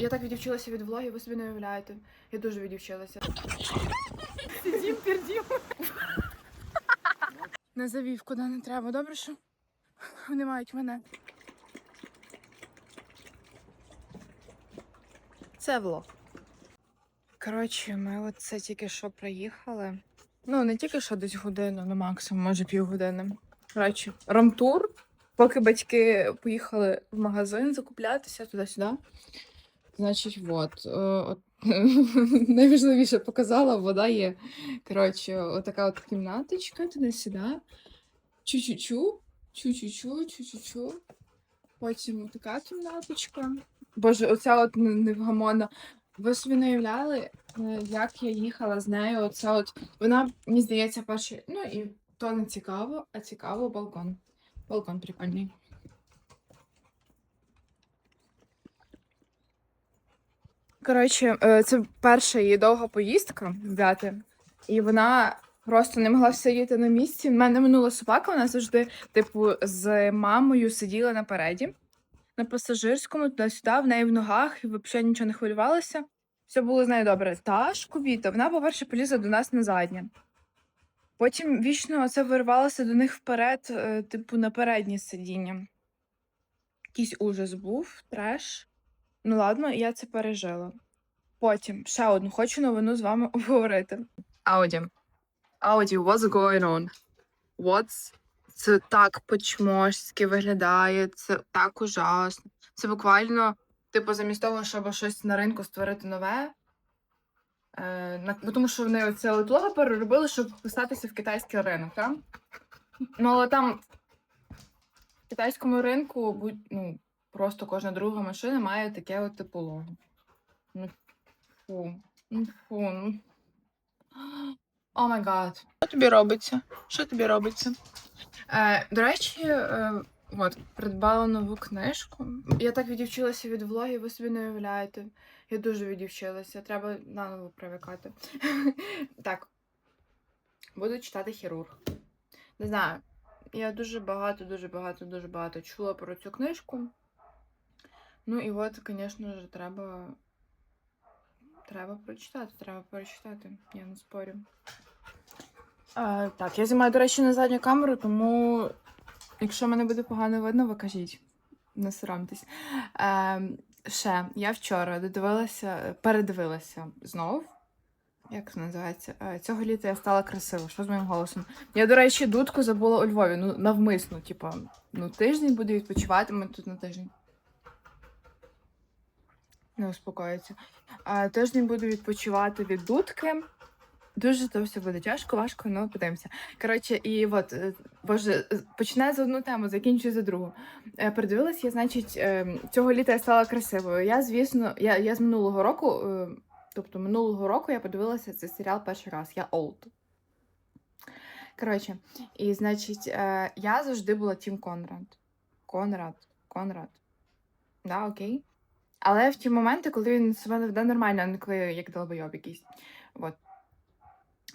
Я так відівчилася від влогів, ви собі не уявляєте. Я дуже відівчилася. Сидім, пердім. Не завів, куди не треба. Добре, що вони мають мене. Це влог. Коротше, ми от це тільки що приїхали. Ну, не тільки що десь годину, ну максимум, може півгодини. Коротше, ромтур. Поки батьки поїхали в магазин закуплятися туди-сюди. Значить, от. е, от найважливіше показала, вода є. Коротше, отака от кімнаточка, туди-сюди. Чу-чу-чу, чу-чу-чу, чу-чу-чу. Потім така кімнаточка. Боже, оця от не- невгамонна. Ви собі не уявляли, е, як я їхала з нею. Оце от вона, мені здається, перший. Ну і то не цікаво, а цікаво балкон. Балкон прикольний. Коротше, е, це перша її довга поїздка взяти, і вона просто не могла сидіти на місці. У мене минула собака, вона завжди, типу, з мамою сиділа напереді, на пасажирському, туди-сюди, в неї в ногах, і взагалі нічого не хвилювалася. Все було з нею добре. Та ж кубіта, вона, по-перше, полізла до нас на заднє. Потім вічно це вирвалося до них вперед, е, типу, на переднє сидіння. Якийсь ужас був, треш. Ну ладно, я це пережила. Потім ще одну хочу новину з вами обговорити. Ауді. Ауді, what's going on? What's... Це так по-чмошськи виглядає, це так ужасно. Це буквально, типу, замість того, щоб щось на ринку створити нове. Е, на, тому що вони от лого переробили, щоб вписатися в китайський ринок, так? Ну, але там в китайському ринку будь, ну, просто кожна друга машина має таке от типу лого. Ну, фу. Ну, фу. Ну. О май гад. Що тобі робиться? Що тобі робиться? Е, до речі, е, от, придбала нову книжку. Я так відівчилася від влогів, ви собі не уявляєте. Я дуже відівчилася, треба наново привикати. так. Буду читати хірург. Не знаю. Я дуже багато, дуже багато, дуже багато чула про цю книжку. Ну і от, звісно ж, треба. Треба прочитати, треба прочитати, я не спорю. А, так, я знімаю, до речі, на задню камеру, тому якщо мене буде погано видно, ви кажіть. Не соромтесь. Е, ще, я вчора додивилася, передивилася знов. Як це називається? Е, Цього літа я стала красива. Що з моїм голосом? Я, до речі, дудку забула у Львові. Ну, навмисно, типу, ну, тиждень буду відпочивати, ми тут на тиждень. Не успокоїться. Тиждень буду відпочивати від дудки. Дуже то все буде тяжко, важко, але подивимося. Коротше, і от, е, боже, е, починаю за одну тему, закінчую за другу. Е, Передивилась, я, значить, цього літа я стала красивою. Я, звісно, я, я з минулого року, тобто минулого року я подивилася цей серіал перший раз. Я old. Коротше, і значить, я завжди була Тім Конрад. Конрад, Конрад. Да, окей. Але в ті моменти, коли він себе не веде нормально, а не коли як долбойоб якийсь. От.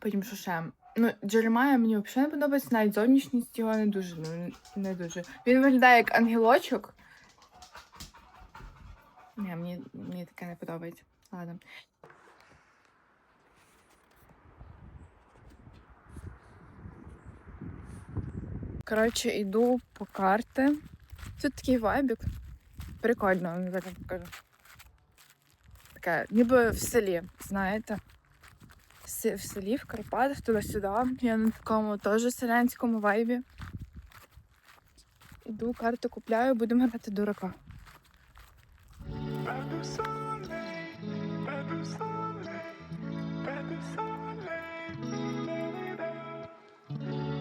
Потім що ще? Ну, Джеремая мені взагалі не подобається, навіть зовнішність його не дуже, ну, не дуже. Він виглядає як ангелочок. Ні, мені, мені таке не подобається. Ладно. Коротше, йду по карти. Тут такий вайбік. Прикольно, так покажу. Таке, ніби в селі, знаєте. В селі, в Карпатах, туди-сюди. Я на такому теж селянському вайбі. Іду, карту купляю, будемо грати дурака.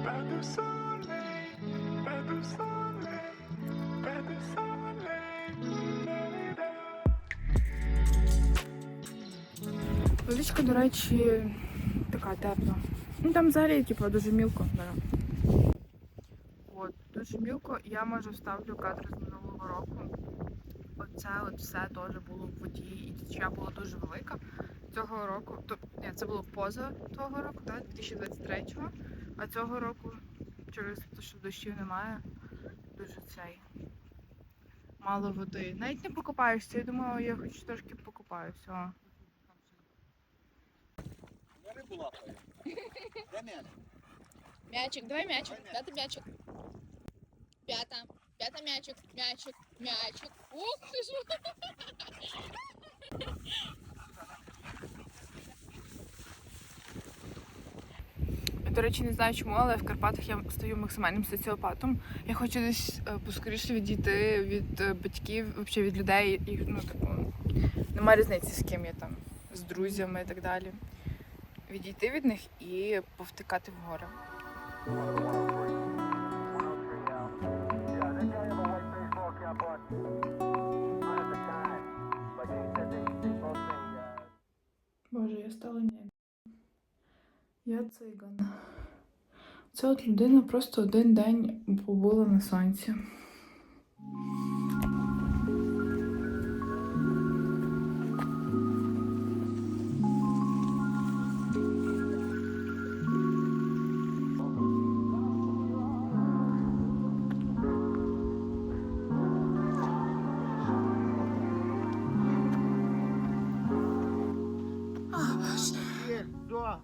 Pas Водичка, до речі, така тепла. Ну там взагалі, типу, дуже мілко. От, дуже мілко. Я може вставлю кадри з минулого року. Оце от все теж було в воді, і течія була дуже велика. Цього року, то ні, це було поза того року, так, 2023-го. А цього року, через те, що дощів немає, дуже цей мало води. Навіть не покупаєшся. Я думаю, я хоч трошки покупаюся. Я лапаю. Де м'яч? Мячик, давай мячик, пятый мячик. Пята, пята мячик, мячик, мячик. Ух ты ж. До речі, не знаю чому, але в Карпатах я стаю максимальним соціопатом. Я хочу десь е, поскоріше відійти від е, батьків, взагалі від людей. І, ну, типу, немає різниці, з ким я там, з друзями і так далі. Відійти від них і повтикати в гори. Боже, я стала ні. Я циган. Це от людина просто один день побула на сонці. до.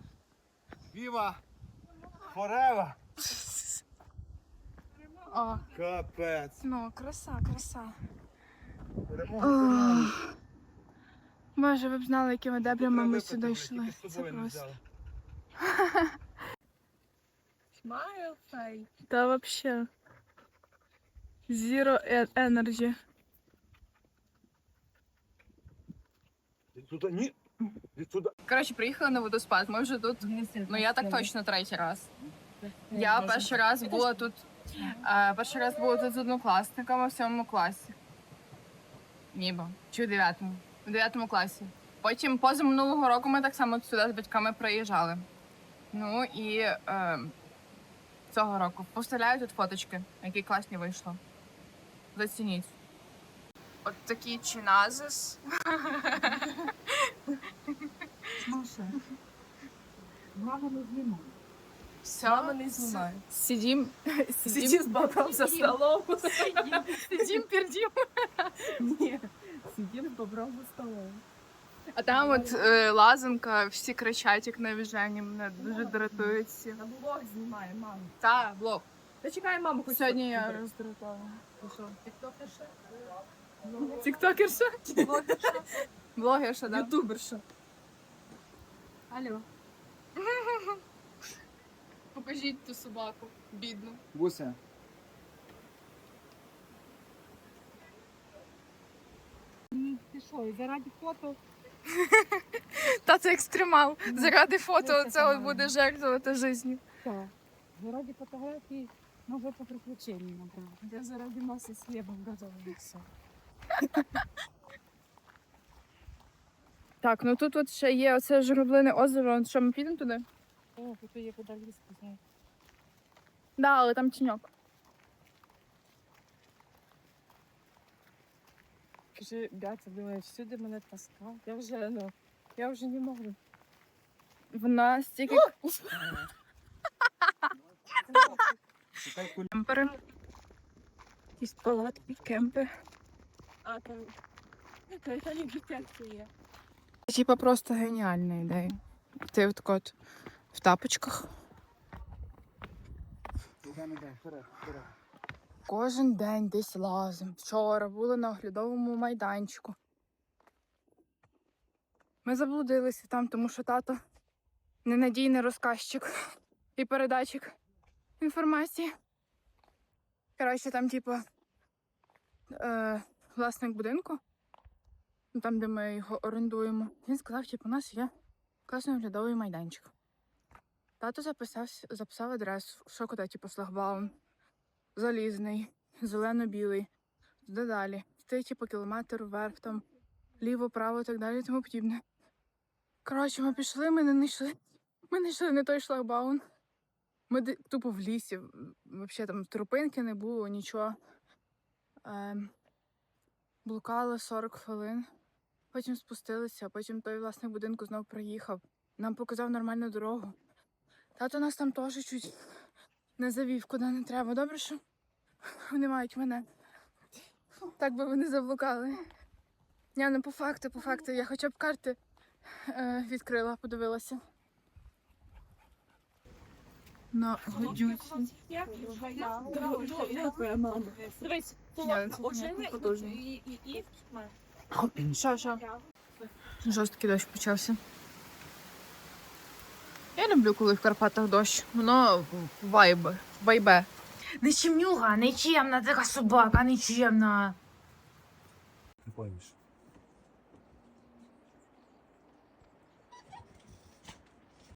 Віва. Форева. О, Капець. ну, краса, краса. Ремонт. Боже, ви б знали, якими дебрями ми Випити сюди ми йшли. тільки з Це собою не просто. взяли. Smile face. Та вообще. Zero e- energy. Відсюди, ні. Відсюди. Коротше, приїхали на водоспад. Ми вже тут. Ну я так точно третій раз. Я перший раз була тут. е, перший раз була тут з однокласниками в сьомому класі. Ніби. Чи у дев'ятому? У дев'ятому класі. Потім поза минулого року ми так само сюди з батьками приїжджали. Ну і е, цього року. Поставляю тут фоточки, які класні вийшло. Зацініть. От такий чиназис. Мама не знімає. Все. Мама не знімає. Сидим, Сидим сидим, з бобром за столом. сидим, пердим. Ні, сидим з бобром за столом. А там от е, лазанка, всі кричать, як на віжені, мене дуже дратують всі. На блог знімає, мама. Та, блог. Та чекай, маму хоч Сьогодні я роздратована. Тіктокерша? Тіктокерша? Блогерша? Блогерша, да. Ютуберша? Алло. Покажіть ту собаку, бідну. Буся. Ти що, і заради фото? Та це екстремал. Заради фото це от буде жертвувати життю. Так. Заради фотографії може по приключенню набрати. Я заради маси з хлібом готова. Так, ну тут от ще є оце журавлине озеро. Що ми підемо туди? О, тут є куди лізти. знаєш. Да, але там тіньок. Каже, Бяця, думає, всюди мене таскав. Я вже, ну, я вже не можу. Вона стільки Чекай, куль. кемпери. Якісь палатки, кемпи. А, там, це не життя є. Типа просто геніальна ідея. Ти от от в тапочках. Кожен день десь лазим. Вчора були на оглядовому майданчику. Ми заблудилися там, тому що тато ненадійний розказчик і передатчик інформації. Коротше, там, типу, е, власник будинку, там, де ми його орендуємо, він сказав, типу, у нас є класний оглядовий майданчик. Тато записав, записав адресу, що куди, типу, шлагбаум залізний, зелено-білий, туди далі. Йти, типу, кілометр вверх, там, ліво, право і так далі, і тому подібне. Коротше, ми пішли, ми не знайшли. Ми не не той шлагбаун. Ми тупо в лісі. Взагалі там тропинки не було, нічого. Ем, блукали 40 хвилин. Потім спустилися, потім той власник будинку знов приїхав. Нам показав нормальну дорогу. Тато нас там теж чуть не завів, куди не треба. Добре, що вони мають мене. Так би вони заблукали. Я не по факту, по факту. Я хоча б карти е, відкрила, подивилася. На годюці. Дивись, Я Що, що? Жорсткий дощ почався. Я люблю, коли в Карпатах дощ. Воно вайбе. Вайбе. Нечемнюга, нечемна така собака, нечемна. Не поймеш.